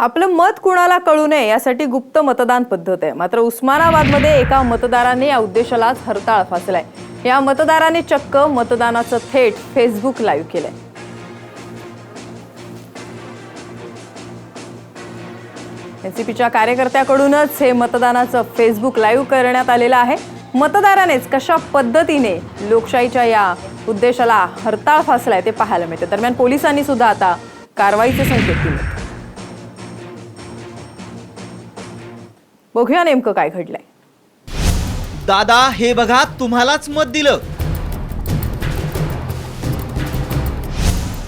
आपलं मत कुणाला कळू नये यासाठी गुप्त मतदान पद्धत आहे. मात्र उस्मानाबादमध्ये एका मतदाराने या उद्देशालाच हरताळ फासलाय. या मतदाराने चक्क मतदानाचं थेट फेसबुक लाईव्ह केलंय. एनसीपीच्या कार्यकर्त्याकडूनच हे मतदानाचं फेसबुक लाईव्ह करण्यात आलेलं आहे. मतदारानेच कशा पद्धतीने लोकशाहीच्या या उद्देशाला हरताळ फासलाय ते पाहायला मिळते. दरम्यान पोलिसांनी सुद्धा आता कारवाईचे संकेत दिले बघूया नेमकं काय घडलंय. दादा हे बघा तुम्हालाच मत दिलं.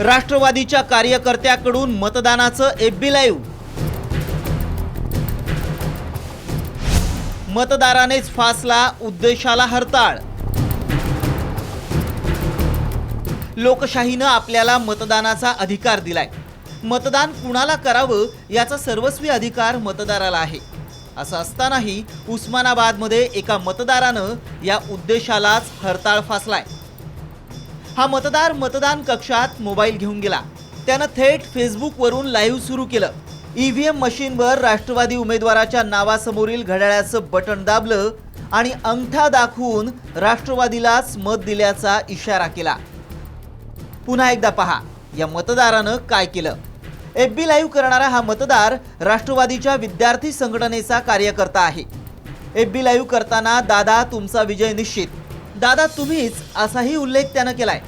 राष्ट्रवादीच्या कार्यकर्त्याकडून मतदानाचं एबी लाईव्ह. मतदारानेच फासला उद्देशाला हरताळ. लोकशाहीनं आपल्याला मतदानाचा अधिकार दिलाय. मतदान कुणाला करावं याचा सर्वस्वी अधिकार मतदाराला आहे. असं असतानाही उस्मानाबादमध्ये एका मतदारानं या उद्देशालाच हरताळ फासलाय. हा मतदार मतदान कक्षात मोबाईल घेऊन गेला. त्यानं थेट फेसबुकवरून लाईव्ह सुरू केलं. ईव्हीएम मशीनवर राष्ट्रवादी उमेदवाराच्या नावासमोरील घड्याळाचं बटन दाबलं आणि अंगठा दाखवून राष्ट्रवादीलाच मत दिल्याचा इशारा केला. पुन्हा एकदा पहा या मतदारानं काय केलं? एफ बी लाईव्ह करणारा हा मतदार राष्ट्रवादीच्या विद्यार्थी संघटनेचा कार्यकर्ता आहे. एफ बी लाईव्ह करताना दादा तुमचा विजय निश्चित. दादा तुम्हीच असाही उल्लेख त्यानं केलाय.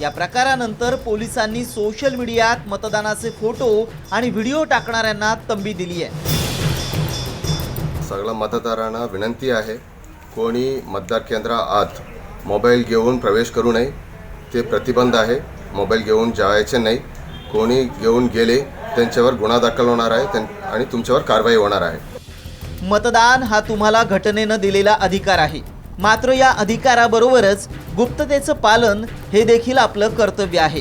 या प्रकारानंतर पोलिसांनी सोशल मीडियात मतदानाचे फोटो आणि व्हिडिओ टाकणाऱ्यांना तंबी दिली आहे. सगळ्या मतदारांना विनंती आहे कोणी मतदार केंद्रात मोबाईल घेऊन प्रवेश करू नये ते प्रतिबंध आहे. मोबाईल घेऊन जायचे नाही. कोणी घेऊन गेले त्यांच्यावर गुन्हा दाखल होणार आहे त्यां- आणि तुमच्यावर कारवाई होणार आहे. मतदान हा तुम्हाला घटनेनं दिलेला अधिकार आहे. मात्र या अधिकाराबरोबरच गुप्ततेचं पालन हे देखील आपलं कर्तव्य आहे.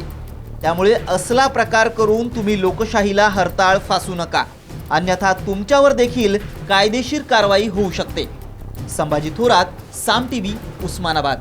त्यामुळे असला प्रकार करून तुम्ही लोकशाहीला हरताळ फासू नका. अन्यथा तुमच्यावर देखील कायदेशीर कारवाई होऊ शकते. Sambhaji Thorat Saam T V Osmanabad.